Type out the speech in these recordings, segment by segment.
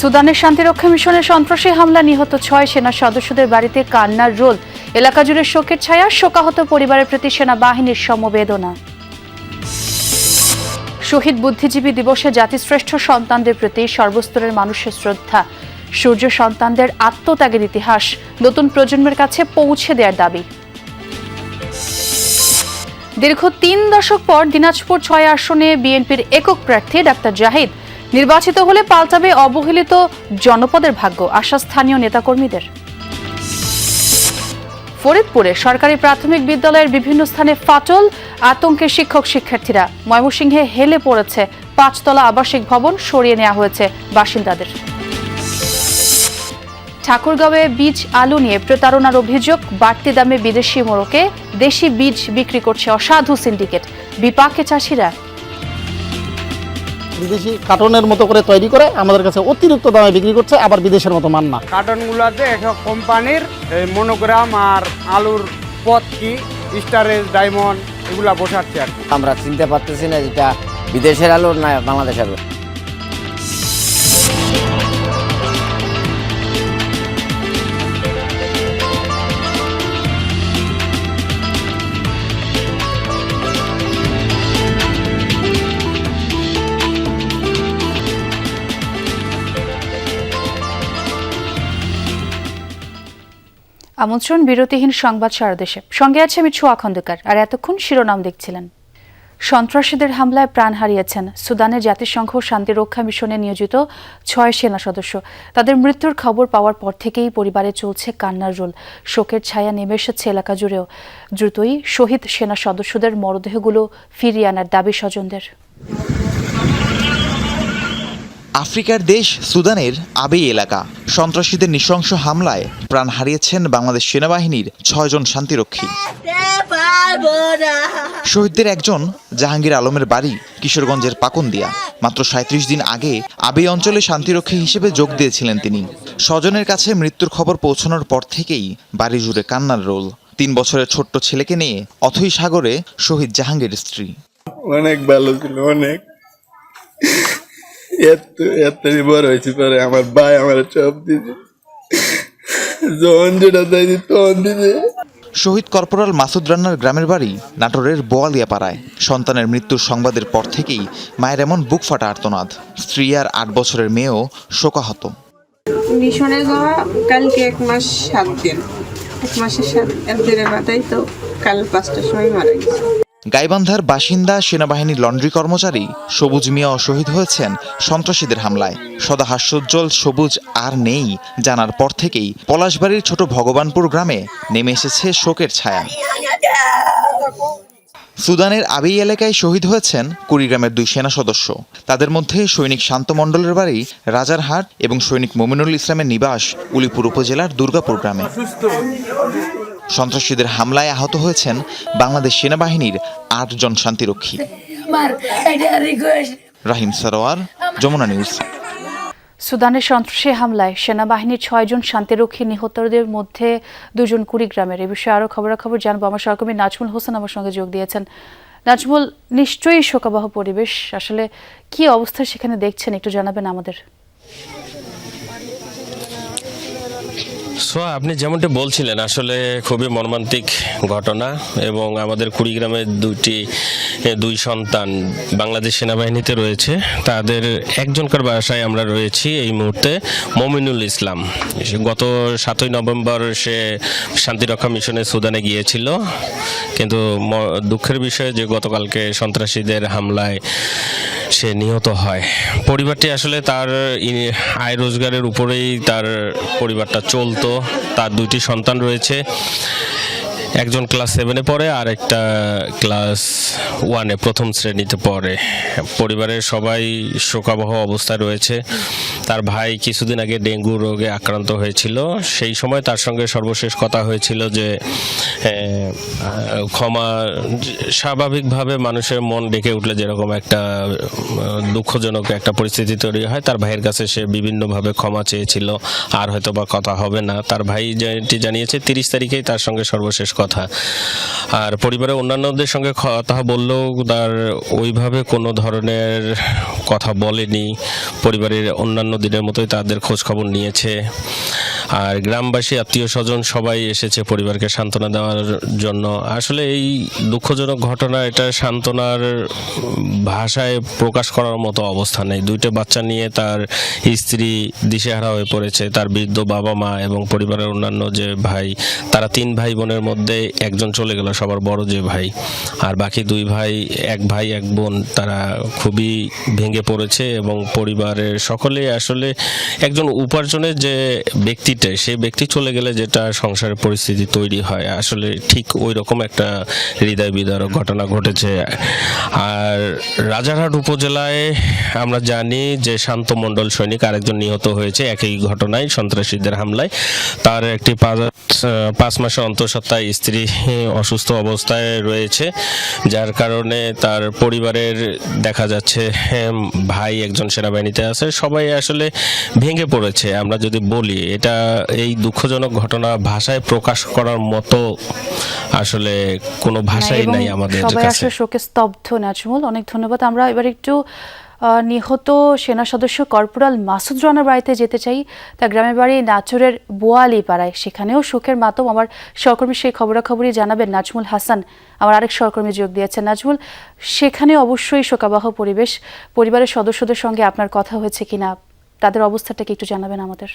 সুদানের শান্তিরক্ষা মিশনের সন্ত্রাসী হামলা নিহত ছয় সেনা সদস্যদের বাড়িতে কান্নার রোল। এলাকা জুড়ে শোকের ছায়া, শোকাহত পরিবারের প্রতি সেনাবাহিনীর সমবেদনা। শহীদ বুদ্ধিজীবী দিবসে জাতিশ্রেষ্ঠ সন্তানদের প্রতি সর্বস্তরের মানুষের শ্রদ্ধা। সূর্য সন্তানদের আত্মত্যাগের ইতিহাস নতুন প্রজন্মের কাছে পৌঁছে দেওয়ার দাবি। দীর্ঘ তিন দশক পর দিনাজপুর ছয় আসনে বিএনপির একক প্রার্থী ডাক্তার জাহিদ নির্বাচিত হলে পাল্টাবে অবহেলিত জনপদের ভাগ্য, আশা স্থানীয় নেতাকর্মীদের। ফরিদপুরে সরকারি প্রাথমিক বিদ্যালয়ের বিভিন্ন স্থানে ফাটল, আতঙ্কে শিক্ষক শিক্ষার্থীরা ময়মনসিংহে হেলে পড়েছে। পাঁচতলা আবাসিক ভবন সরিয়ে নেওয়া হয়েছে বাসিন্দাদের। ঠাকুরগাঁওয়ে বীজ আলু নিয়ে প্রতারণার অভিযোগ বাড়তি দামে বিদেশি মোড়কে দেশি বীজ বিক্রি করছে অসাধু সিন্ডিকেট। বিপাকে চাষিরা। বিদেশি কার্টনের মতো করে তৈরি করে আমাদের কাছে অতিরিক্ত দামে বিক্রি করছে আবার বিদেশের মতো মান না কার্টনগুলোতে এসব কোম্পানির মনোগ্রাম আর আলুর পথ পথকি স্টারেজ ডায়মন্ড এগুলা বসাচ্ছে আর কি। আমরা চিনতে পারতেছি না যেটা বিদেশের আলু না বাংলাদেশের আলু। আমন্ত্রণ বিরতিহীন সংবাদ সারা দেশে সঙ্গে আছে আমি ছোয়া খন্দকার আর এতক্ষণ শিরোনাম দেখছিলেন। সন্ত্রাসীদের হামলায় প্রাণ হারিয়েছেন সুদানের জাতিসংঘ শান্তিরক্ষা মিশনে নিয়োজিত ছয় সেনা সদস্য। তাদের মৃত্যুর খবর পাওয়ার পর থেকেই পরিবারে চলছে কান্নার রোল। শোকের ছায়া নেমে এসেছে এলাকা জুড়েও। দ্রুতই শহীদ সেনা সদস্যদের মরদেহগুলো ফিরিয়ে আনার দাবি স্বজনদের। আফ্রিকার দেশ সুদানের আবেই এলাকা। সন্ত্রাসীদের নৃশংস হামলায় প্রাণ হারিয়েছেন বাংলাদেশ সেনাবাহিনীর ছয়জন শান্তিরক্ষী। শহীদদের একজন জাহাঙ্গীর আলমের বাড়ি কিশোরগঞ্জের পাকন্দিয়া। মাত্র সাঁত্রিশ দিন আগে আবেই অঞ্চলে শান্তিরক্ষী হিসেবে যোগ দিয়েছিলেন তিনি। স্বজনের কাছে মৃত্যুর খবর পৌঁছানোর পর থেকেই বাড়ি জুড়ে কান্নার রোল। তিন বছরের ছোট্ট ছেলেকে নিয়ে অথই সাগরে শহীদ জাহাঙ্গীর স্ত্রী। অনেক ভালো ছিল, অনেক। এত এত বড় হয়েছে পরে আমার ভাই আমার সব দিছে যখন যেটা চাইছি তখন দিছে শহীদ কর্পোরাল মাসুদ রান্নার গ্রামের বাড়ি নাটোরের বোয়ালিয়াপাড়ায়। সন্তানের মৃত্যুর সংবাদের পর থেকেই মায়ের এমন বুক ফাটা আর্তনাদ। স্ত্রী আর আট বছরের মেয়েও শোকাহত। মিশনে যাওয়া কালকে এক মাস সাত দিন। এক মাসের সাত এক দিনের মাথায় তো কাল পাঁচটার সময় মারা গেছে। গাইবান্ধার বাসিন্দা, সেনাবাহিনীর লন্ড্রি কর্মচারী সবুজ মিয়াও শহীদ হয়েছেন সন্ত্রাসীদের হামলায়। সদা হাস্যোজ্জ্বল, সবুজ আর নেই জানার পর থেকেই পলাশবাড়ির ছোট ভগবানপুর গ্রামে নেমে এসেছে শোকের ছায়া। সুদানের আবেই এলাকায় শহীদ হয়েছেন কুড়িগ্রামের দুই সেনা সদস্য। তাদের মধ্যে সৈনিক শান্ত মণ্ডলের বাড়ি, রাজারহাট এবং সৈনিক মোমিনুল ইসলামের নিবাস উলিপুর উপজেলার দুর্গাপুর গ্রামে। সন্ত্রাসীদের হামলায় আহত হয়েছেন বাংলাদেশ সেনাবাহিনীর আটজন শান্তিরক্ষী। রাহিম সারোয়ার, যমুনা নিউজ। সুদানের সন্ত্রাসী হামলায় সেনাবাহিনীর ছয়জন শান্তিরক্ষী নিহতদের মধ্যে দুজন কুড়িগ্রামের। এ বিষয়ে আরও খবরাখবর জানব। আমার সহকর্মী নাজমুল হোসেন আমার সঙ্গে যোগ দিয়েছেন। নাজমুল, নিশ্চয়ই শোকাবহ পরিবেশ। আসলে কি অবস্থা সেখানে দেখছেন? একটু জানাবেন আমাদের। সোয়া আপনি যেমনটি বলছিলেন, আসলে খুবই মর্মান্তিক ঘটনা এবং আমাদের কুড়িগ্রামের দুটি দুই সন্তান বাংলাদেশ সেনাবাহিনীতে রয়েছে। তাদের একজনকার বাসায় আমরা রয়েছি এই মুহূর্তে, মমিনুল ইসলাম। গত সাতই নভেম্বর সে শান্তিরক্ষা মিশনে সুদানে গিয়েছিল। কিন্তু দুঃখের বিষয় যে গতকালকে সন্ত্রাসীদের হামলায় সে নিহত হয়। পরিবারটি আসলে তার আয় রোজগারের উপরেই তার পরিবারটা চলতো। তার দুইটি সন্তান রয়েছে। একজন ক্লাস সেভেনে পড়ে আর একটা ক্লাস ওয়ানে প্রথম শ্রেণীতে পড়ে। পরিবারের সবাই শোকাবহ অবস্থায় রয়েছে। তার ভাই কিছুদিন আগে ডেঙ্গু রোগে আক্রান্ত হয়েছিল। সেই সময় তার সঙ্গে সর্বশেষ কথা হয়েছিল যে ক্ষমা স্বাভাবিকভাবে মানুষের মন ডেকে উঠলে যেরকম একটা দুঃখজনক একটা পরিস্থিতি তৈরি হয়, তার ভাইয়ের কাছে সে বিভিন্নভাবে ক্ষমা চেয়েছিল। আর হয়তো বা কথা হবে না। তার ভাই যেটি জানিয়েছে, তিরিশ তারিখেই তার সঙ্গে সর্বশেষ কথা। আর পরিবারের অন্যান্যদের সঙ্গে কথা বললেও তার ওইভাবে কোনো ধরনের কথা বলেনি। পরিবারের অন্যান্য দিনের মতোই তাদের খোঁজ খবর নিয়েছে। আর গ্রামবাসী আত্মীয় স্বজন সবাই এসেছে পরিবারকে সান্ত্বনা দেওয়ার জন্য। আসলে এই দুঃখজনক ঘটনা, এটা সান্ত্বনার ভাষায় প্রকাশ করার মতো অবস্থা নেই। দুইটা বাচ্চা নিয়ে তার স্ত্রী দিশেহারা হয়ে পড়েছে। তার বৃদ্ধ বাবা মা এবং পরিবারের অন্যান্য যে ভাই, তারা তিন ভাই বোনের মধ্যে একজন চলে গেল, সবার বড় যে ভাই। আর বাকি দুই ভাই, এক ভাই, এক বোন, তারা খুবই ভেঙে পড়েছে এবং পরিবারের সকলে আসলে একজন উপার্জনের যে ব্যক্তিটা সেই ব্যক্তি চলে গেলে যেটা সংসারের পরিস্থিতি তৈরি হয়, আসলে ঠিক ওই রকম একটা হৃদয় বিদারক ঘটনা ঘটেছে। আর রাজারহাট উপজেলায় আমরা জানি যে শান্ত মণ্ডল সৈনিক আরেকজন নিহত হয়েছে একই ঘটনায় সন্ত্রাসীদের হামলায়। তার একটি পাঁচ মাসের অন্তঃসত্ত্বায় স্ত্রী অসুস্থ অবস্থায় রয়েছে যার কারণে তার পরিবারের দেখা যাচ্ছে হ্যাঁ, ভাই একজন সেনাবাহিনীতে আছে সবাই আসলে ভেঙে পড়েছে। আমরা যদি বলি এটা এই দুঃখজনক ঘটনা ভাষায় প্রকাশ করার মতো আসলে কোনো ভাষাই নাই আমাদের সবাই কাছে। শোকে স্তব্ধ নাজমুল। অনেক ধন্যবাদ। আমরা এবার একটু নিহত সেনা সদস্য কর্পোরাল মাসুদ রানার বাড়িতে যেতে চাই। তার গ্রামের বাড়ি নাচুরের বোয়ালি পাড়ায় সেখানেও শোকের মাতম আমার সহকর্মী সেই খবরাখবরই জানাবেন নাজমুল হাসান। আমার আরেক সহকর্মী যোগ দিয়েছেন নাজমুল। সেখানে অবশ্যই শোকাবহ পরিবেশ, পরিবারের সদস্যদের সঙ্গে আপনার কথা হয়েছে কিনা, তাদের অবস্থাটাকে একটু জানাবেন আমাদের।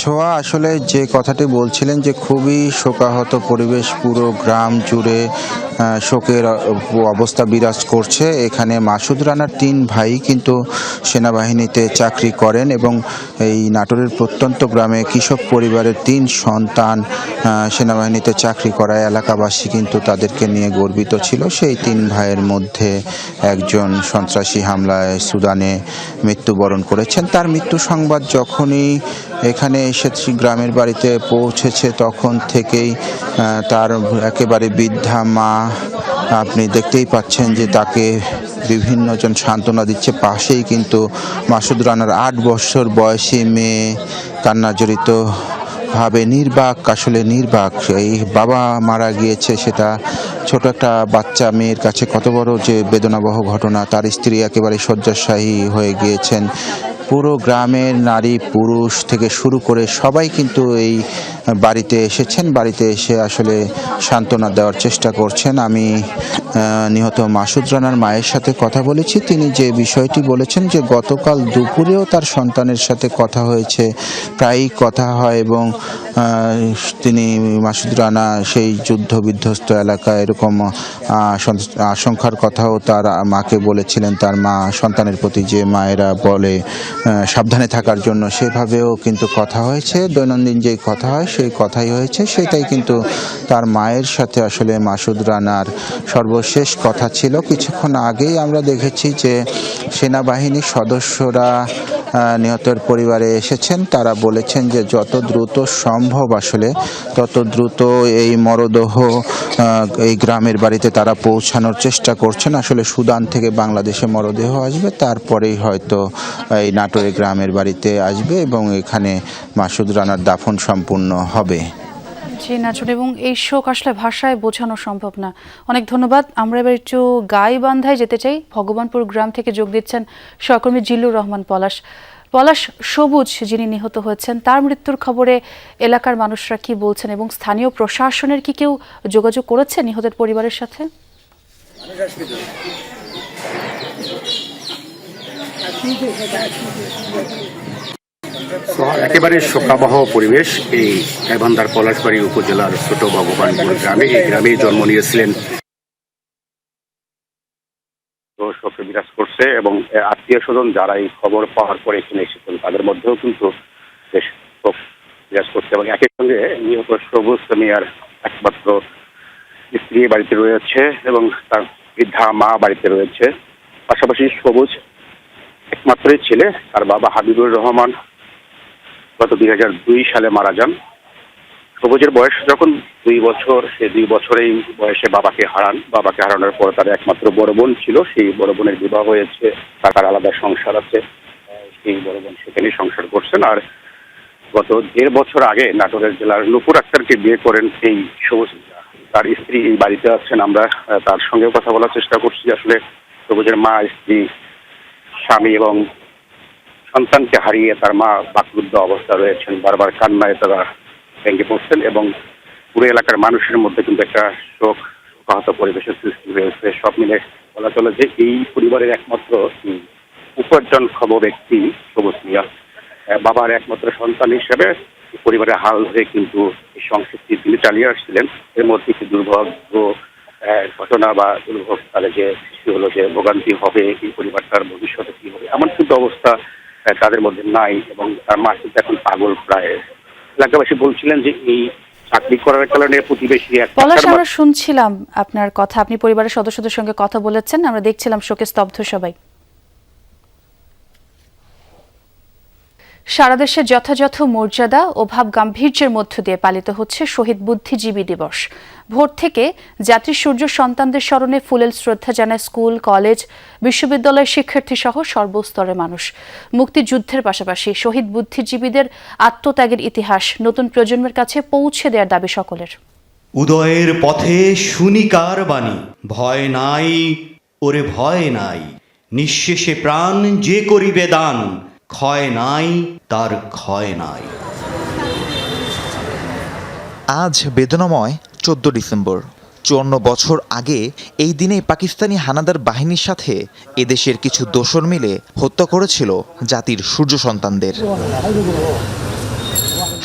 ছোঁয়া আসলে যে কথাটি বলছিলেন যে খুবই শোকাহত পরিবেশ পুরো গ্রাম জুড়ে শোকের অবস্থা বিরাজ করছে। এখানে মাসুদ রানার তিন ভাই কিন্তু সেনাবাহিনীতে চাকরি করেন এবং এই নাটোরের প্রত্যন্ত গ্রামে কৃষক পরিবারের তিন সন্তান সেনাবাহিনীতে চাকরি করায়। এলাকাবাসী কিন্তু তাদেরকে নিয়ে গর্বিত ছিল। সেই তিন ভাইয়ের মধ্যে একজন সন্ত্রাসী হামলায় সুদানে মৃত্যুবরণ করেছেন। তার মৃত্যু সংবাদ যখনই এখানে এসেছি, গ্রামের বাড়িতে পৌঁছেছে, তখন থেকেই তার একেবারে বৃদ্ধা মা, আপনি দেখতেই পাচ্ছেন যে তাকে বিভিন্ন জন সান্ত্বনা দিচ্ছে। পাশেই কিন্তু মাসুদ রানার আট বছর বয়সী মেয়ে কান্নাজড়িত ভাবে নির্বাক, আসলে নির্বাক। এই বাবা মারা গিয়েছে, সেটা ছোট একটা বাচ্চা মেয়ের কাছে কত বড় যে বেদনাবহ ঘটনা। তার স্ত্রী একেবারে শয্যাশায়ী হয়ে গিয়েছেন। পুরো গ্রামের নারী, পুরুষ থেকে শুরু করে সবাই কিন্তু এই বাড়িতে এসেছেন, বাড়িতে এসে আসলে সান্ত্বনা দেওয়ার চেষ্টা করছেন। আমি নিহত মাসুদ রানার মায়ের সাথে কথা বলেছি। তিনি যে বিষয়টি বলেছেন যে গতকাল দুপুরেও তার সন্তানের সাথে কথা হয়েছে, প্রায়ই কথা হয় এবং তিনি মাসুদ রানা সেই যুদ্ধ বিধ্বস্ত এলাকা এরকম আশঙ্কার কথাও তার মাকে বলেছিলেন। তার মা সন্তানের প্রতি যে মায়েরা বলে সাবধানে থাকার জন্য সেভাবেও কিন্তু কথা হয়েছে। দৈনন্দিন যেই কথা হয় সেই কথাই হয়েছে, সেটাই কিন্তু তার মায়ের সাথে আসলে মাসুদ রানার সর্বশেষ কথা ছিল। কিছুক্ষণ আগেই আমরা দেখেছি যে সেনাবাহিনীর সদস্যরা নিহতের পরিবারে এসেছেন। তারা বলেছেন যে যত দ্রুত সম্ভব আসলে, তত দ্রুত এই মরদেহ এই গ্রামের বাড়িতে তারা পৌঁছানোর চেষ্টা করছেন। আসলে সুদান থেকে বাংলাদেশে মরদেহ আসবে, তারপরেই হয়তো এই নাটোরে গ্রামের বাড়িতে আসবে এবং এখানে মাসুদ রানার দাফন সম্পূর্ণ হবে। জি নাজুন এবং এই শোক আসলে ভাষায় বোঝানো সম্ভব না। অনেক ধন্যবাদ। আমরা এবার একটু গাইবান্ধায় যেতে চাই। ভগবানপুর গ্রাম থেকে যোগ দিচ্ছেন সহকর্মী জিল্লুর রহমান পলাশ। পলাশ, সবুজ যিনি নিহত হয়েছেন, তার মৃত্যুর খবরে এলাকার মানুষরা কি বলছেন এবং স্থানীয় প্রশাসনের কি কেউ যোগাযোগ করেছে নিহতের পরিবারের সাথে? একেবারে শোকাবহ পরিবেশ এই গাইবান্ধার পলাশবাড়ি উপজেলার ছোট ভগবানপুর গ্রামে। এই গ্রামে জন্ম নিয়েছিলেন। শোকে বিরাজ করছে এবং আত্মীয় স্বজন যারা এই খবর পাওয়ার পরে এখানে এসেছেন, তাদের মধ্যেও কিন্তু বেশ শোক বিরাজ করছে এবং একই সঙ্গে নিহত সবুজ মিয়ার একমাত্র স্ত্রী বাড়িতে রয়েছে এবং তার বৃদ্ধা মা বাড়িতে রয়েছে। পাশাপাশি সবুজ একমাত্রই ছেলে, তার বাবা হাবিবুর রহমান। গত দুই হাজার দুই সালে মারা যান। সবুজের বয়স যখন দুই বছর, সে দুই বছরেই বয়সে বাবাকে হারান। বাবাকে হারানোর পর তার একমাত্র বড় বোন ছিল। সেই বড় বোনের বিবাহ হয়েছে, তার আলাদা সংসার আছে। সেই বড় বোন সেখানেই সংসার করছেন। আর গত দেড় বছর আগে নাটোরের জেলার নুপুর আক্তারকে বিয়ে করেন এই সবুজ তার স্ত্রী এই বাড়িতে আছেন আমরা তার সঙ্গে কথা বলার চেষ্টা করছি। আসলে সবুজের মা, স্ত্রী, স্বামী এবং সন্তানকে হারিয়ে তার মা বাকরুদ্ধ অবস্থা রয়েছেন। বারবার কান্নায় তারা ভেঙে পড়ছেন এবং পুরো এলাকার মানুষের মধ্যে কিন্তু একটা শোক, শোকাহত পরিবেশের সৃষ্টি হয়েছে। সব মিলে বলা চলে যে এই পরিবারের একমাত্র উপার্জনক্ষম ব্যক্তি সবুজ মিয়া। বাবার একমাত্র সন্তান হিসেবে পরিবারের হাল হয়ে কিন্তু এই সংস্কৃতি তিনি চালিয়ে আসছিলেন। এর মধ্যে একটি দুর্ভাগ্য ঘটনা বা দুর্ভোগ তাহলে যে সৃষ্টি হলো যে ভোগান্তি হবে এই পরিবারটার ভবিষ্যতে কি হবে, এমন কিন্তু অবস্থা তাদের মধ্যে নাই এবং তার মা কিন্তু এখন পাগল প্রায়। এলাকাবাসী বলছিলেন যে এই চাকরি করার কারণে প্রতিবেশী পলাশ আমরা শুনছিলাম আপনার কথা। আপনি পরিবারের সদস্যদের সঙ্গে কথা বলেছেন আমরা দেখছিলাম শোকে স্তব্ধ সবাই। সারা দেশে যথাযথ মর্যাদা ও ভাব গাম্ভীর্যের মধ্য দিয়ে পালিত হচ্ছে শহীদ বুদ্ধিজীবী দিবস। ভোর থেকে জাতির সূর্য সন্তানদের স্মরণে ফুলেল শ্রদ্ধা জানায় স্কুল, কলেজ, বিশ্ববিদ্যালয়ের শিক্ষার্থী সহ সর্বস্তরের মানুষ। মুক্তিযুদ্ধের পাশাপাশি শহীদ বুদ্ধিজীবীদের আত্মত্যাগের ইতিহাস নতুন প্রজন্মের কাছে পৌঁছে দেওয়ার দাবি সকলের। উদয়ের পথে শুনিকার বাণী, ভয় নাই ওরে ভয় নাই, নিঃশেষে প্রাণ যে করিবে দান ক্ষয় নাই, তার ক্ষয় নাই। আজ বেদনাময় চোদ্দ ডিসেম্বর। চুয়ান্ন বছর আগে এই দিনে পাকিস্তানি হানাদার বাহিনীর সাথে এদেশের কিছু দোষর মিলে হত্যা করেছিল জাতির সূর্য সন্তানদের।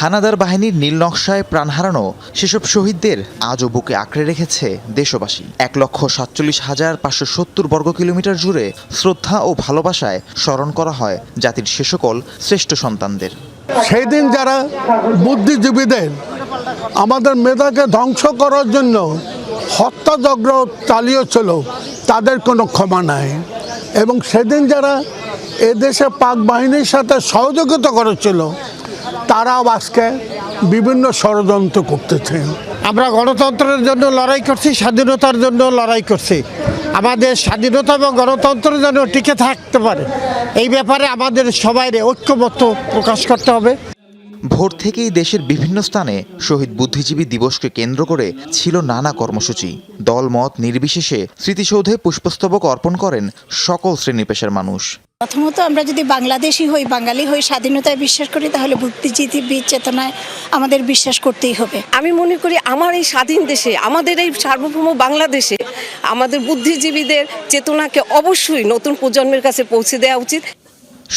হানাদার বাহিনীর নীল নকশায় প্রাণ হারানো সেসব শহীদদের আজও বুকে আঁকড়ে রেখেছে দেশবাসী। এক লক্ষ সাতচল্লিশ হাজার পাঁচশো সত্তর বর্গ কিলোমিটার জুড়ে শ্রদ্ধা ও ভালোবাসায় স্মরণ করা হয় জাতির সে সকল শ্রেষ্ঠ সন্তানদের। সেই দিন যারা বুদ্ধিজীবীদের আমাদের মেধাকে ধ্বংস করার জন্য হত্যাযজ্ঞ চালিয়েছিল, তাদের কোনো ক্ষমা নাই। এবং সেদিন যারা এদেশে পাক বাহিনীর সাথে সহযোগিতা করেছিল তারাও আজকে বিভিন্ন ষড়যন্ত্র করতেছে। আমরা গণতন্ত্রের জন্য লড়াই করছি স্বাধীনতার জন্য লড়াই করছি। আমাদের স্বাধীনতা এবং গণতন্ত্র যেন টিকে থাকতে পারে। এই ব্যাপারে আমাদের সবাই ঐক্যবদ্ধ প্রকাশ করতে হবে। ভোর থেকেই দেশের বিভিন্ন স্থানে শহীদ বুদ্ধিজীবী দিবসকে কেন্দ্র করে ছিল নানা কর্মসূচি। দলমত নির্বিশেষে স্মৃতিসৌধে পুষ্পস্তবক অর্পণ করেন সকল শ্রেণি পেশার মানুষ। প্রথমত আমরা যদি বাংলাদেশি হই বাঙালি হই স্বাধীনতায় বিশ্বাস করি তাহলে বুদ্ধিজীবী চেতনায় আমাদের বিশ্বাস করতেই হবে। আমি মনে করি আমার এই স্বাধীন দেশে আমাদের এই সার্বভৌম বাংলাদেশে আমাদের বুদ্ধিজীবীদের চেতনাকে অবশ্যই নতুন প্রজন্মের কাছে পৌঁছে দেওয়া উচিত।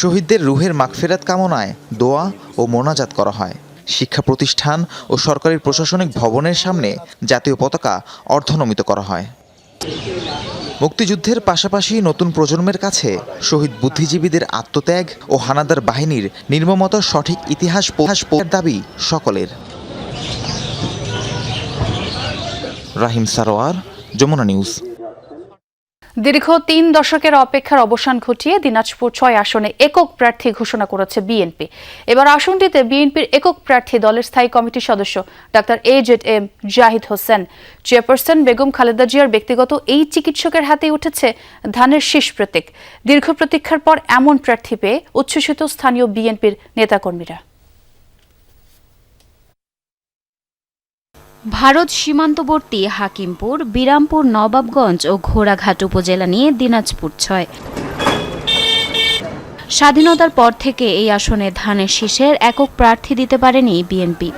শহীদদের রুহের মাগফেরাত কামনায় দোয়া ও মোনাজাত করা হয়। শিক্ষা প্রতিষ্ঠান ও সরকারি প্রশাসনিক ভবনের সামনে জাতীয় পতাকা অর্ধনমিত করা হয়। মুক্তিযুদ্ধের পাশাপাশি নতুন প্রজন্মের কাছে শহীদ বুদ্ধিজীবীদের আত্মত্যাগ ও হানাদার বাহিনীর নির্মমত সঠিক ইতিহাস দাবি সকলের। রাহিম সারোয়ার, যমুনা নিউজ। দীর্ঘ তিন দশকের অপেক্ষার অবসান ঘটিয়ে দিনাজপুর ছয় আসনে একক প্রার্থী ঘোষণা করেছে বিএনপি। এবার আসনটিতে বিএনপির একক প্রার্থী দলের স্থায়ী কমিটির সদস্য doctor A Z M Zahid Hossain. Chairperson Begum Khaleda জিয়ার ব্যক্তিগত এই চিকিৎসকের হাতেই উঠেছে ধানের শীষ প্রতীক। দীর্ঘ প্রতীক্ষার পর এমন প্রার্থী পেয়ে উচ্ছ্বসিত স্থানীয় বিএনপির নেতাকর্মীরা। ভারত সীমান্তবর্তী হাকিমপুর, বিরামপুর, নবাবগঞ্জ ও ঘোড়াঘাট উপজেলা নিয়ে দিনাজপুর ছয়। স্বাধীনতার পর থেকে এই আসনে ধানের শীষের একক প্রার্থী দিতে পারেনি বিএনপি।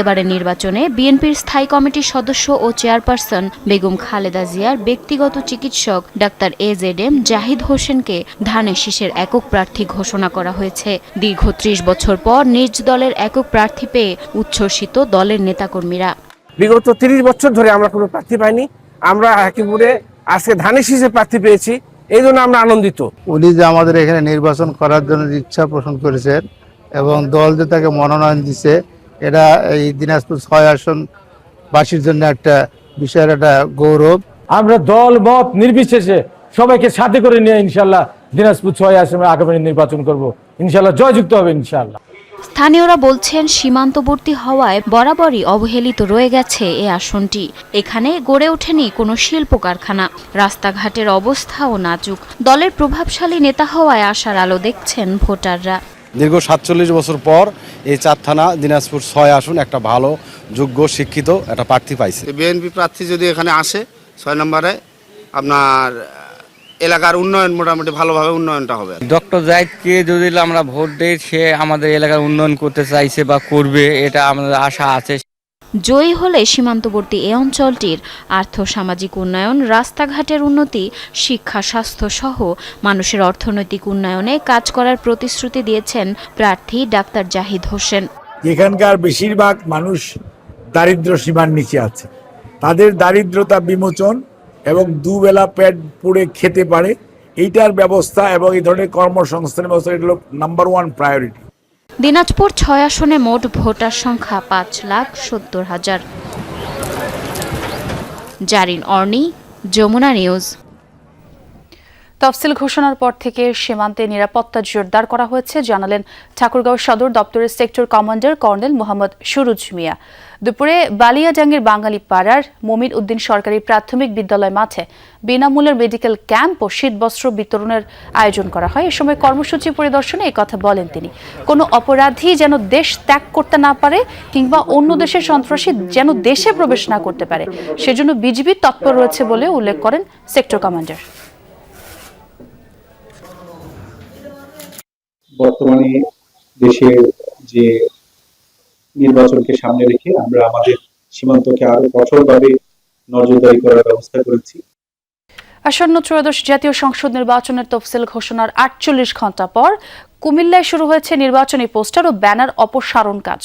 এবারের নির্বাচনে বিএনপির স্থায়ী কমিটির সদস্য ও চেয়ারপারসন বেগম খালেদা জিয়ার ব্যক্তিগত চিকিৎসক doctor A Z M Zahid হোসেনকে ধানের শীষের একক প্রার্থী ঘোষণা করা হয়েছে। দীর্ঘ ত্রিশ বছর পর নিজ দলের একক প্রার্থী পেয়ে উচ্ছ্বসিত দলের নেতাকর্মীরা। বিগত তিরিশ বছর ধরে আমরা কোনো প্রার্থী পাইনি। আমরা হাকিমপুরে আজকে ধানের শীষে প্রার্থী পেয়েছি। এই জন্য আমরা আনন্দিত। উনি যে আমাদের এখানে নির্বাচন করার জন্য ইচ্ছা পোষণ করেছেন এবং দল যে তাকে মনোনয়ন দিছে এটা এই দিনাজপুর ছয় আসন বাসীর জন্য একটা বিশাল একটা গৌরব। আমরা দল মত নির্বিশেষে সবাইকে সাথে করে নিয়ে ইনশাল্লাহ দিনাজপুর ছয় আসনে আগামী নির্বাচন করব। ইনশাল্লাহ জয়যুক্ত হবে ইনশাল্লাহ। স্থানীয়রা বলছেন সীমান্তবর্তী হওয়ায় বরাবরই অবহেলিত রয়ে গেছে এ আসনটি। এখানে গড়ে ওঠেনি কোনো শিল্প কারখানা রাস্তাঘাটের অবস্থাও নাজুক। দলের প্রভাবশালী নেতা হওয়ায় আশার আলো দেখছেন ভোটাররা। দীর্ঘ সাতচল্লিশ বছর পর এই চার থানা দিনাজপুর ছয় আসন একটা ভালো যোগ্য শিক্ষিত একটা প্রার্থী পাইছে। বিএনপি প্রার্থী যদি এখানে আসে ছয় নম্বরে আপনার এলাকার উন্নয়ন মোটামুটি ভালোভাবে উন্নয়নটা হবে। ডক্টর জাহিদকে যদি আমরা ভোট দিই সে আমাদের এলাকার উন্নয়ন করতে চাইছে বা করবে এটা আমাদের আশা আছে। জয়ী হলে সীমান্তবর্তী এ অঞ্চলটির আর্থসামাজিক উন্নয়ন, রাস্তাঘাটের উন্নতি, শিক্ষা, স্বাস্থ্য সহ মানুষের অর্থনৈতিক উন্নয়নে কাজ করার প্রতিশ্রুতি দিয়েছেন প্রার্থী ডাক্তার জাহিদ হোসেন। এখানকার বেশিরভাগ মানুষ দারিদ্র সীমার নিচে আছে। তাদের দারিদ্রতা বিমোচন এবং দুবেলা পেট পুড়ে খেতে পারে, এইটার ব্যবস্থা এবং এই ধরনের কর্মসংস্থানের ব্যবস্থা এটা হলো নাম্বার ওয়ান প্রায়োরিটি দিনাজপুর ছয় আসনে মোট ভোটার সংখ্যা পাঁচ লাখ সত্তর হাজার। জারিন অর্নি যমুনা নিউজ। তফসিল ঘোষণার পর থেকে সীমান্তে নিরাপত্তা জোরদার করা হয়েছে, জানালেন ঠাকুরগাঁও সদর দপ্তরের sector commander colonel Mohammad Suruj Mia. দুপুরে বালিয়াডাঙ্গের বাঙালি পাড়ার মমিন উদ্দিন সরকারি প্রাথমিক বিদ্যালয় মাঠে বিনামূল্যের মেডিকেল ক্যাম্প ও শীতবস্ত্র বিতরণের আয়োজন করা হয়। এ সময় কর্মসূচি পরিদর্শনে কথা বলেন তিনি। কোনো অপরাধী যেন দেশ ত্যাগ করতে না পারে কিংবা অন্য দেশের সন্ত্রাসী যেন দেশে প্রবেশ না করতে পারে, সেজন্য বিজিবি তৎপর রয়েছে বলে উল্লেখ করেন সেক্টর কমান্ডার। বর্তমানে দেশের যে নির্বাচনকে সামনে রেখে আমরা আমাদের সীমান্তকে আরও কঠোরভাবে নজরদারি করার ব্যবস্থা করেছি। আসন্ন ত্রয়োদশ জাতীয় সংসদ নির্বাচনের তফসিল ঘোষণার আটচল্লিশ ঘণ্টা পর কুমিল্লায় শুরু হয়েছে নির্বাচনী পোস্টার ও ব্যানার অপসারণ কাজ।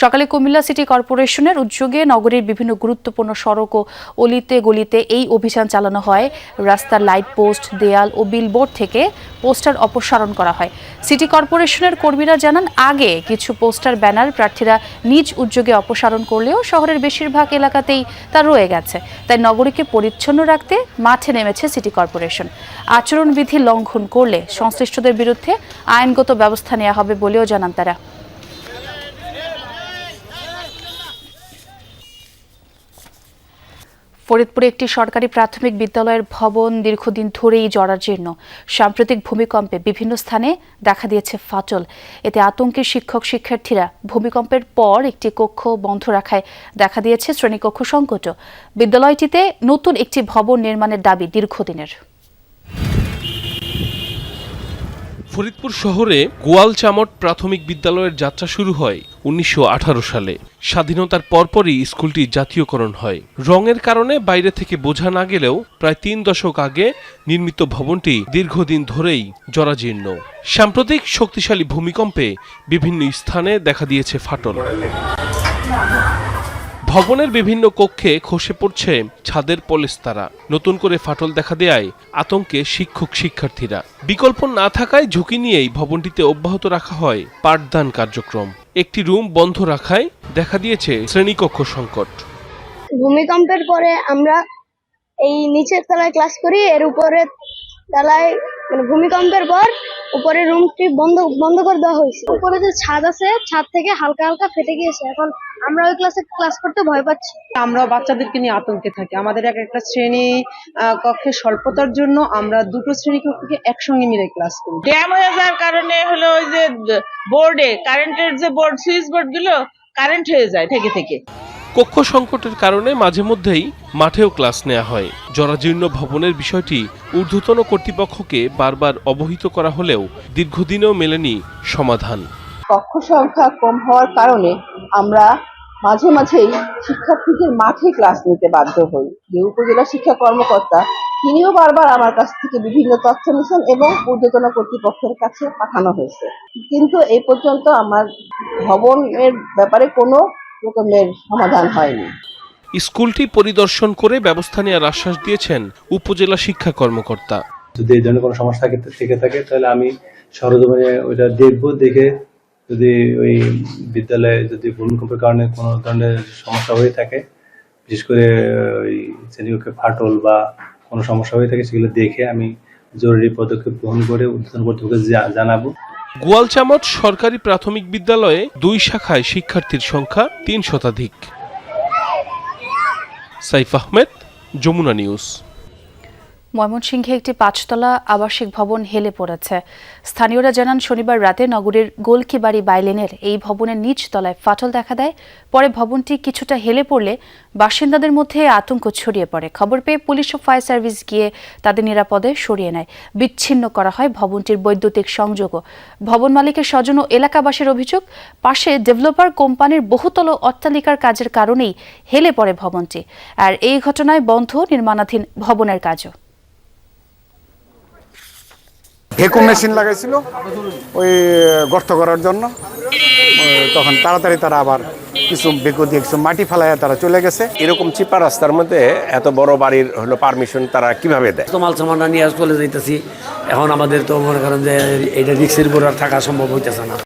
সকালে কুমিল্লা সিটি কর্পোরেশনের উদ্যোগে নগরীর বিভিন্ন গুরুত্বপূর্ণ সড়ক ও অলিতে গলিতে এই অভিযান চালানো হয়। রাস্তার লাইট পোস্ট, দেয়াল ও বিলবোর্ড থেকে পোস্টার অপসারণ করা হয়। সিটি কর্পোরেশনের কর্মীরা জানান, আগে কিছু পোস্টার, ব্যানার প্রার্থীরা নিজ উদ্যোগে অপসারণ করলেও শহরের বেশিরভাগ এলাকাতেই তা রয়ে গেছে। তাই নগরীকে পরিচ্ছন্ন রাখতে মাঠে নেমেছে সিটি কর্পোরেশন। আচরণবিধি লঙ্ঘন করলে সংশ্লিষ্টদের বিরুদ্ধে আইনগত ব্যবস্থা নেওয়া হবে বলেও জানান তারা। ফরিদপুরে একটি সরকারি প্রাথমিক বিদ্যালয়ের ভবন দীর্ঘদিন ধরেই জরাজীর্ণ। সাম্প্রতিক ভূমিকম্পে বিভিন্ন স্থানে দেখা দিয়েছে ফাটল। এতে আতঙ্কে শিক্ষক, শিক্ষার্থীরা ভূমিকম্পের পর একটি কক্ষ বন্ধ রাখায় দেখা দিয়েছে শ্রেণীকক্ষ সংকটও। বিদ্যালয়টিতে নতুন একটি ভবন নির্মাণের দাবি দীর্ঘদিনের। ফরিদপুর শহরে গোয়ালচামট প্রাথমিক বিদ্যালয়ের যাত্রা শুরু হয় উনিশশো আঠারো সালে। স্বাধীনতার পরপরই স্কুলটি জাতীয়করণ হয়। রঙের কারণে বাইরে থেকে বোঝা না গেলেও প্রায় তিন দশক আগে নির্মিত ভবনটি দীর্ঘদিন ধরেই জরাজীর্ণ। সাম্প্রতিক শক্তিশালী ভূমিকম্পে বিভিন্ন স্থানে দেখা দিয়েছে ফাটল। ভবনের বিভিন্ন কক্ষে খসে পড়ছে ছাদের পলেস্তারা নতুন করে ফাটল দেখা দেয় আতঙ্কে শিক্ষক শিক্ষার্থীরা। বিকল্প না থাকায় ঝুঁকি নিয়েই ভবনটিতে অব্যাহত রাখা হয় পাঠদান কার্যক্রম। একটি রুম বন্ধ রাখায় দেখা দিয়েছে শ্রেণীকক্ষ সংকট। ভূমিকম্পের পরে আমরা এই নিচের তলায় ক্লাস করি, এর উপরে তলায় মানে ভূমিকম্পের পর উপরে রুমটি বন্ধ বন্ধ করে দেওয়া হয়েছে। উপরে যে ছাদ আছে ছাদ থেকে হালকা হালকা ফেটে গিয়েছে। এখন আমরা ওই ক্লাসে ক্লাস করতে ভয় পাচ্ছি। আমরা বাচ্চাদেরকে নিয়ে আতঙ্কে থাকি। আমাদের এক একটা শ্রেণি আহ, কক্ষে স্বল্পতার জন্য আমরা দুটো শ্রেণি কক্ষকে একসঙ্গে মিলে ক্লাস করি। ড্যাম হয়ে যাওয়ার কারণে হলো ওই যে বোর্ডে কারেন্টের যে বোর্ড সুইচ বোর্ডগুলো কারেন্ট হয়ে যায় থেকে থেকে। কক্ষ সংকটের কারণে মাঝে মধ্যেই মাঠেও ক্লাস নেওয়া হয়। জরাজীর্ণ ভবনের বিষয়টি ঊর্ধ্বতন কর্তৃপক্ষকে বারবার অবহিত করা হলেও দীর্ঘদিনেও মেলেনি সমাধান। কক্ষ সংখ্যা কম হওয়ার কারণে আমরা মাঝে মাঝেই শিক্ষার্থীদের মাঠে ক্লাস নিতে বাধ্য হই। যে উপজেলা শিক্ষা কর্মকর্তা তিনিও বারবার আমার কাছ থেকে বিভিন্ন তথ্য নিয়েছেন এবং ঊর্ধ্বতন কর্তৃপক্ষের কাছে পাঠানো হয়েছে। কিন্তু এই পর্যন্ত আমার ভবনের ব্যাপারে কোনো রকমের সমাধান হয়নি। স্কুলটি পরিদর্শন করে ব্যবস্থা নেওয়ার আশ্বাস দিয়েছেন উপজেলা শিক্ষা কর্মকর্তা। যদি এই ধরনের কোনো সমস্যা থেকে থাকে তাহলে আমি সরজমিনে ওইটা দেখব দেখে যদি ওই বিদ্যালয়ে যদি ভূমিকম্পের কারণে কোনো ধরনের সমস্যা হয়ে থাকে বিশেষ করে ওই শ্রেণীকক্ষে ফাটল বা কোনো সমস্যা হয়ে থাকে সেগুলো দেখে আমি জরুরি পদক্ষেপ গ্রহণ করে উদ্বোধন কর্তৃপক্ষকে জানাব। গোয়ালচামট সরকারি প্রাথমিক বিদ্যালয়ে দুই শাখায় শিক্ষার্থীর সংখ্যা তিন শতাধিক। সাইফ আহমেদ যমুনা নিউজ। ময়মনসিংহে একটি পাঁচতলা আবাসিক ভবন হেলে পড়েছে। স্থানীয়রা জানান, শনিবার রাতে নগরের গোলকিবাড়ি বাইলেনের এই ভবনের নিচ তলায় ফাটল দেখা দেয়। পরে ভবনটি কিছুটা হেলে পড়লে বাসিন্দাদের মধ্যে আতঙ্ক ছড়িয়ে পড়ে। খবর পেয়ে পুলিশ ও ফায়ার সার্ভিস গিয়ে তাদের নিরাপদে সরিয়ে নেয়। বিচ্ছিন্ন করা হয় ভবনটির বৈদ্যুতিক সংযোগও। ভবন মালিকের স্বজন ও এলাকাবাসীর অভিযোগ, পাশে ডেভেলপার কোম্পানির বহুতল অট্টালিকার কাজের কারণেই হেলে পড়ে ভবনটি। আর এই ঘটনায় বন্ধ নির্মাণাধীন ভবনের কাজও। ভেকুম মেশিন লাগাইছিল ওই গর্ত করার জন্য। তখন তাড়াতাড়ি তারা আবার কিছু বেকু দিয়ে কিছু মাটি ফেলাইয়া তারা চলে গেছে। এরকম চিপা রাস্তার মধ্যে এত বড় বাড়ির হলো পারমিশন তারা কীভাবে দেয়? তো মাল সামানা নিয়ে চলে যাইতেছি। এখন আমাদের তো মনে করেন যে এটা রিক্সের উপর আর থাকা সম্ভব হইতেছে না।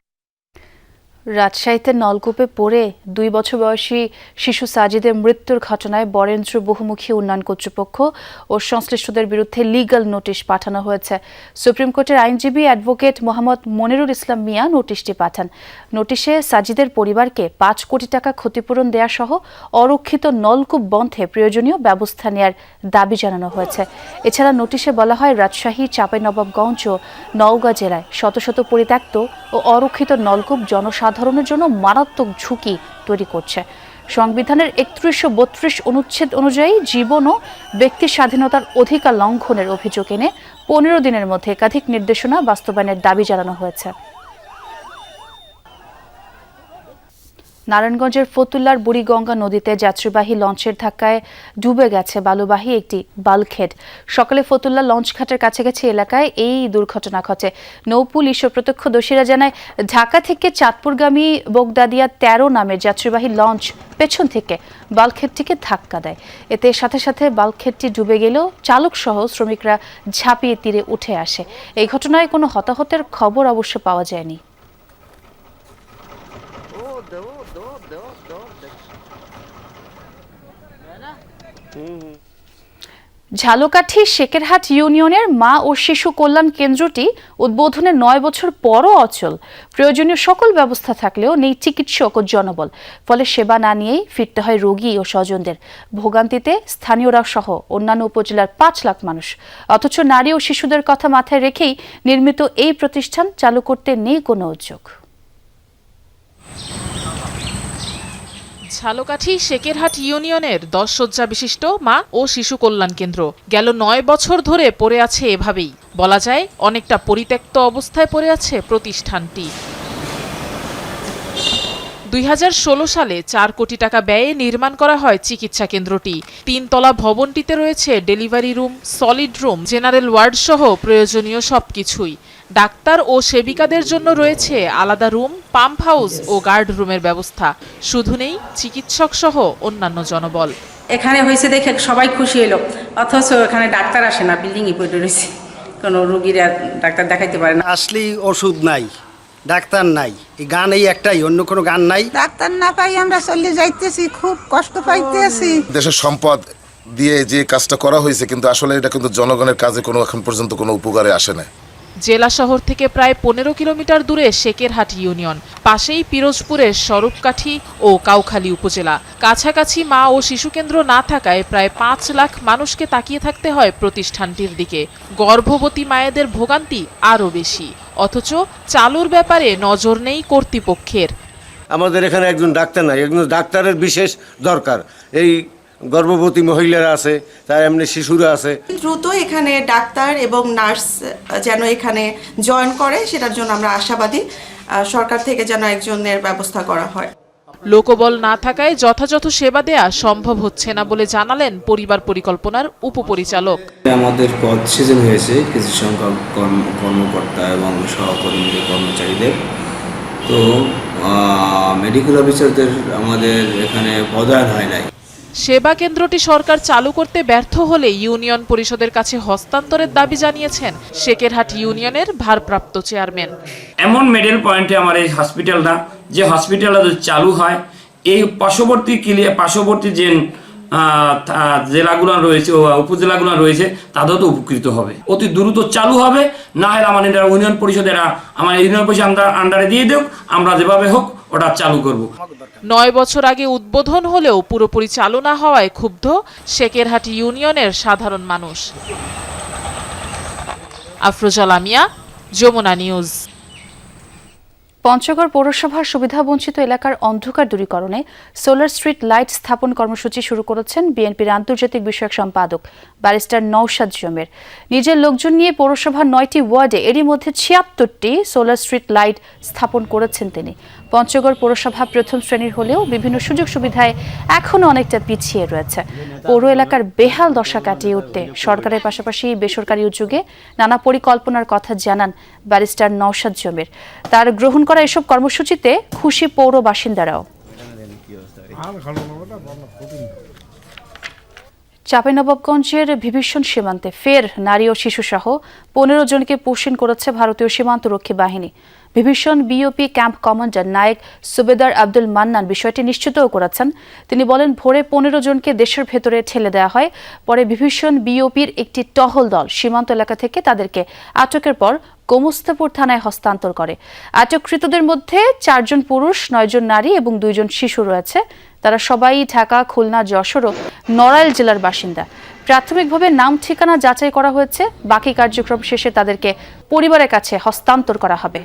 রাজশাহীতে নলকূপে পড়ে দুই বছর বয়সী শিশু সাজিদের মৃত্যুর ঘটনায় বরেন্দ্র বহুমুখী উন্নয়ন কর্তৃপক্ষ ও সংশ্লিষ্টদের বিরুদ্ধে লিগাল নোটিশ পাঠানো হয়েছে। সুপ্রিম কোর্টের আইনজীবী অ্যাডভোকেট মোহাম্মদ মনিরুল ইসলাম মিয়া নোটিশটি পাঠান। নোটিশে সাজিদের পরিবারকে পাঁচ কোটি টাকা ক্ষতিপূরণ দেয়া সহ অরক্ষিত নলকূপ বন্ধে প্রয়োজনীয় ব্যবস্থা নেয়ার দাবি জানানো হয়েছে। এছাড়া নোটিশে বলা হয়, রাজশাহী, চাঁপাইনবাবগঞ্জ ও নওগাঁ জেলায় শত শত পরিত্যক্ত ও অরক্ষিত নলকূপ জনসাধারণের জন্য মারাত্মক ঝুঁকি তৈরি করছে। সংবিধানের একত্রিশশো বত্রিশ অনুচ্ছেদ অনুযায়ী জীবন ও ব্যক্তি স্বাধীনতার অধিকার লঙ্ঘনের অভিযোগ এনে পনেরো দিনের মধ্যে একাধিক নির্দেশনা বাস্তবায়নের দাবি জানানো হয়েছে। নারায়ণগঞ্জের ফতুল্লার বুড়িগঙ্গা নদীতে যাত্রীবাহী লঞ্চের ধাক্কায় ডুবে গেছে বালুবাহী একটি বালখেড সকালে ফতুল্লা লঞ্চ লঞ্চঘাটের কাছাকাছি এলাকায় এই দুর্ঘটনা ঘটে। নৌপুলিশ ও প্রত্যক্ষদর্শীরা জানায়, ঢাকা থেকে চাঁদপুরগামী বোগদাদিয়া তেরো নামের যাত্রীবাহী লঞ্চ পেছন থেকে বালখেডটিকে ধাক্কা দেয়। এতে সাথে সাথে বালখেডটি ডুবে গেলেও চালক সহ শ্রমিকরা ঝাঁপিয়ে তীরে উঠে আসে। এই ঘটনায় কোনো হতাহতের খবর অবশ্য পাওয়া যায়নি। ঝালকাঠি শেকেরহাট ইউনিয়নের মা ও শিশু কল্যাণ কেন্দ্রটি উদ্বোধনের নয় বছর পরও অচল। প্রয়োজনীয় সকল ব্যবস্থা থাকলেও নেই চিকিৎসক ও জনবল। ফলে সেবা না নিয়েই ফিরতে হয় রোগী ও স্বজনদের। ভোগান্তিতে স্থানীয়রা সহ অন্যান্য উপজেলার পাঁচ লাখ মানুষ। অথচ নারী ও শিশুদের কথা মাথায় রেখেই নির্মিত এই প্রতিষ্ঠান চালু করতে নেই কোনো উদ্যোগ। ঝালকাঠি শেকেরহাট ইউনিয়নের দশ শয্যা বিশিষ্ট মা ও শিশু কল্যাণ কেন্দ্র। গেল নয় বছর ধরে পড়ে আছে এভাবেই। বলা যায়, অনেকটা পরিত্যক্ত অবস্থায় পড়ে আছে প্রতিষ্ঠানটি। দুই হাজার ষোলো সালে চার কোটি টাকা ব্যয়ে নির্মাণ করা হয় চিকিৎসা কেন্দ্রটি। তিনতলা ভবনটিতে রয়েছে delivery room, solid room, general ward সহ প্রয়োজনীয় সবকিছুই। ডাক্তার ও সেবিকাদের জন্য রয়েছে আলাদা রুম পাম্প হাউস ও গার্ড রুমের ব্যবস্থা। শুধু নেই চিকিৎসক সহ অন্যান্য জনবল। এখানে হয়েছে দেখে সবাই খুশি হলো অথচ এখানে ডাক্তার আসে না বিল্ডিংয়ে পড়ে রয়েছে। কোনো রুগীরা ডাক্তার দেখাইতে পারে না। আসলেই ওষুধ নাই ডাক্তার নাই। এই গান এই একটাই অন্য কোনো গান নাই। ডাক্তার না পাই আমরা চলে যাইতেছি খুব কষ্ট পাইতেছি। দেশের সম্পদ দিয়ে যে কাজটা করা হয়েছে কিন্তু আসলে এটা কিন্তু জনগণের কাজে কোনো এখন পর্যন্ত কোনো উপকারে আসে না জেলা শহর থেকে প্রায় পনেরো কিলোমিটার দূরে শেকেরহাট ইউনিয়ন, পাশেই পিরোজপুরের স্বরূপকাঠি ও কাউখালী উপজেলা। কাছাকাছি মা ও শিশু কেন্দ্র না থাকায় প্রায় পাঁচ লাখ মানুষকে তাকিয়ে থাকতে হয় প্রতিষ্ঠানটির দিকে। গর্ভবতী মায়েদের ভোগান্তি আরও বেশি। অথচ চালুর ব্যাপারে নজর নেই কর্তৃপক্ষের। আমাদের এখানে একজন ডাক্তার নাই, একজন ডাক্তারের বিশেষ দরকার। এই গর্ভবতী মহিলারা আছে তার এমনি শিশুরা আছে। দ্রুত এখানে ডাক্তার এবং নার্স যেন এখানে জয়েন করে সেটার জন্য আমরা আশাবাদী সরকার থেকে যেন একজনের ব্যবস্থা করা হয়। লোকবল না থাকায় যথাযথ সেবা দেয়া সম্ভব হচ্ছে না বলে জানালেন পরিবার পরিকল্পনার উপপরিচালক। আমাদের পদ সৃজন হয়েছে কিছু সংখ্যক কর্মকর্তা এবং সহকর্মীদের কর্মচারীদের। তো মেডিকেল অফিসারদের আমাদের এখানে পদায়ন হয় নাই। সেবা কেন্দ্রটি সরকার চালু করতে ব্যর্থ হলে ইউনিয়ন পরিষদের কাছে হস্তান্তরের দাবি জানিয়েছেন শেকেরহাট ইউনিয়নের ভারপ্রাপ্ত চেয়ারম্যান। এমন মেডেল পয়েন্টে আমার এই হসপিটালটা যে হসপিটালটা চালু হয়, এই পার্শ্ববর্তী ক্লিয়ার পার্শ্ববর্তী যে জেলাগুলো রয়েছে উপজেলাগুলো রয়েছে, তাদেরও তো উপকৃত হবে। অতি দ্রুত চালু হবে, না হলে এটা ইউনিয়ন পরিষদেরা আমার ইউনিয়ন পরিষদ আন্ডারে দিয়ে দেব আমরা যেভাবে হোক ওটা চালু করব। নয় বছর আগে উদ্বোধন হলেও পুরোপুরি চালু না হওয়ায় ক্ষুব্ধ শেকেরহাটি ইউনিয়নের সাধারণ মানুষ। আফরোজা মিয়া যমুনা নিউজ। পঞ্চগড় পৌরসভার সুবিধাবঞ্চিত এলাকার অন্ধকার দূরীকরণে সোলার স্ট্রিট লাইট স্থাপন কর্মসূচি শুরু করেছেন বিএনপির আন্তর্জাতিক বিষয়ক সম্পাদক ব্যারিস্টার নৌশাদ জমের। নিজের লোকজন নিয়ে পৌরসভার নয়টি ওয়ার্ডে এরই মধ্যে ছিয়াত্তরটি সোলার স্ট্রিট লাইট স্থাপন করেছেন তিনি। পঞ্চগড় পৌরসভা প্রথম শ্রেণির হলেও বিভিন্ন সুযোগ সুবিধায় এখনও অনেকটা পিছিয়ে রয়েছে। পৌর এলাকার বেহাল দশা কাটিয়ে উঠতে সরকারের পাশাপাশি বেসরকারি উদ্যোগে নানা পরিকল্পনার কথা জানান ব্যারিস্টার নওশাদ জমির। তার গ্রহণ করা এসব কর্মসূচিতে খুশি পৌর বাসিন্দারাও। চাঁপাইনবাবগঞ্জের বিভীষণ সীমান্তে ফের নারী ও শিশুসহ পনেরো জনকে পোষণ করেছে ভারতীয় সীমান্তরক্ষী বাহিনী। বিভীষণ বিওপি ক্যাম্প কমান্ডার নায়েক সুবেদার আব্দুল মান্নান বিষয়টি নিশ্চিতও করেছেন। তিনি বলেন, ভোরে পনেরো জনকে দেশের ভেতরে ঠেলে দেওয়া হয়, পরে বিভীষণ বিওপির একটি টহল দল সীমান্ত এলাকা থেকে তাদেরকে আটকের পর গোমস্তাপুর থানায় হস্তান্তর করে। আটককৃতদের মধ্যে চারজন পুরুষ, নয়জন নারী এবং দুইজন শিশু রয়েছে। তারা সবাই ঢাকা, খুলনা, যশোর ও নড়াইল জেলার বাসিন্দা। প্রাথমিকভাবে নাম, ঠিকানা যাচাই করা হয়েছে। বাকি কার্যক্রম শেষে তাদেরকে পরিবারের কাছে হস্তান্তর করা হবে।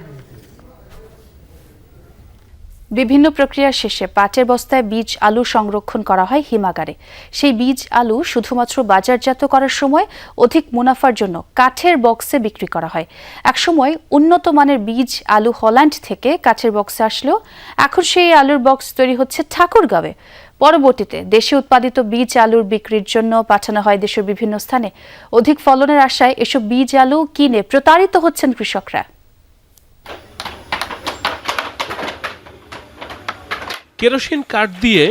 বিভিন্ন প্রক্রিয়া শেষে পাটের বস্তায় বীজ আলু সংরক্ষণ করা হয় হিমাগারে। সেই বীজ আলু শুধুমাত্র বাজারজাত করার সময় অধিক মুনাফার জন্য কাঠের বক্সে বিক্রি করা হয়। একসময় উন্নত মানের বীজ আলু হল্যান্ড থেকে কাঠের বক্সে আসলেও এখন সেই আলুর বক্স তৈরি হচ্ছে ঠাকুরগাঁওয়ে। পরবর্তীতে দেশে উৎপাদিত বীজ আলুর বিক্রির জন্য পাঠানো হয় দেশের বিভিন্ন স্থানে। অধিক ফলনের আশায় এসব বীজ আলু কিনে প্রতারিত হচ্ছেন কৃষকরা। কেরোসিন কাঠ দিয়ে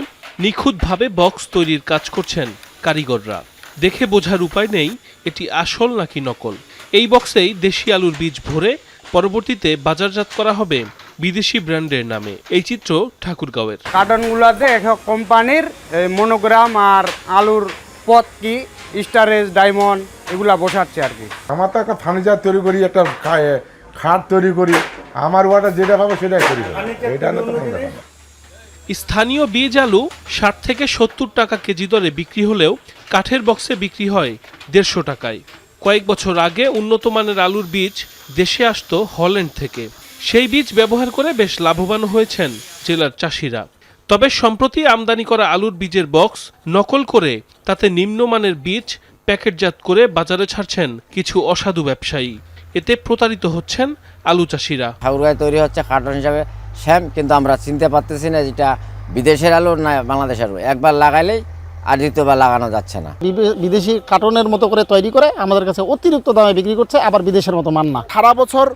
নিখুঁতভাবে বক্স তৈরির কাজ করছেন কারিগররা। দেখে বোঝার উপায় নেই এটি আসল নাকি নকল। এই বক্সেই দেশি আলুর বীজ ভরে পরবর্তীতে বাজারজাত করা হবে বিদেশি ব্র্যান্ডের নামে। এই চিত্র ঠাকুরগাঁওয়ের। কার্টনগুলোতে এক কোম্পানির মনোগ্রাম আর আলুর পথ কি স্টারেজ ডায়মন্ড এগুলা বসাচ্ছে আর কি। আমার তো একটা ফার্নিচার তৈরি করি একটা খাট তৈরি করি আমার ওয়াটা যেটা পাবো সেটাই করি। এটা তো। স্থানীয় বীজ আলু ষাট থেকে সত্তর টাকা কেজি দরে বিক্রি হলেও কাঠের বক্সে বিক্রি হয় দেড়শো টাকায়। কয়েক বছর আগে উন্নত মানের আলুর বীজ দেশে আসতো হল্যান্ড থেকে। সেই বীজ ব্যবহার করে বেশ লাভবান হয়েছেন জেলার চাষিরা। তবে সম্প্রতি আমদানি করা আলুর বীজের বক্স নকল করে তাতে নিম্নমানের বীজ প্যাকেটজাত করে বাজারে ছাড়ছেন কিছু অসাধু ব্যবসায়ী। এতে প্রতারিত হচ্ছেন আলু চাষিরা। ঠাকুরগাঁয় তৈরি হচ্ছে কার্টন হিসাবে। শ্যাম কিন্তু আমরা চিনতে পারতেছি না যেটা বিদেশের আলু না বাংলাদেশের আলু। একবার লাগাইলেই আর দ্বিতীয়বার লাগানো যাচ্ছে না। বিদেশি কার্টনের মতো করে তৈরি করে আমাদের কাছে অতিরিক্ত দামে বিক্রি করছে আবার বিদেশের মতো মান না। সারা বছর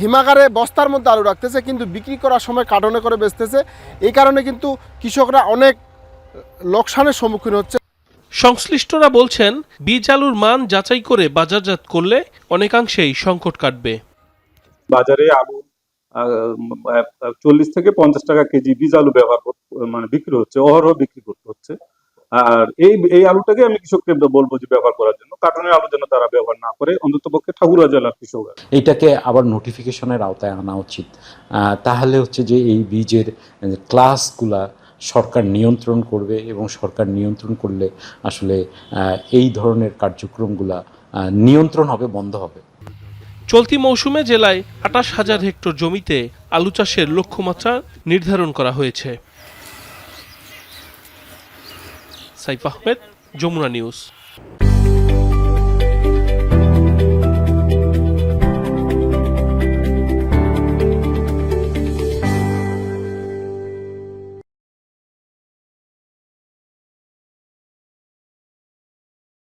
হিমাগারে বস্তার মধ্যে আলু রাখতেছে কিন্তু বিক্রি করার সময় কার্টনে করে বেচতেছে। এই কারণে কিন্তু কৃষকরা অনেক লোকসানের সম্মুখীন হচ্ছে। সংশ্লিষ্টরা বলছেন বীজ আলুর মান যাচাই করে বাজারজাত করলে অনেকাংশেই সংকট কাটবে। বাজারে আলু চল্লিশ থেকে পঞ্চাশ টাকা কেজি বীজ আলু ব্যবহার মানে বিক্রি হচ্ছে, অহরহ বিক্রি করতে হচ্ছে। আর এই এই আলুটাকে আমি কৃষককে বলব যে ব্যবহার করার জন্য, কার্টনের আলু যেন তারা ব্যবহার না করে অন্তত পক্ষে ঠাকুরা জেলার কৃষকরা। এইটাকে আবার নোটিফিকেশনের আওতায় আনা উচিত। তাহলে হচ্ছে যে এই বীজের ক্লাসগুলা সরকার নিয়ন্ত্রণ করবে এবং সরকার নিয়ন্ত্রণ করলে আসলে এই ধরনের কার্যক্রমগুলা নিয়ন্ত্রণ হবে, বন্ধ হবে। চলতি মৌসুমে জেলায় আটাশ হাজার হেক্টর জমিতে আলু চাষের লক্ষ্যমাত্রা নির্ধারণ করা হয়েছে। সাইফ আহমেদ, যমুনা নিউজ।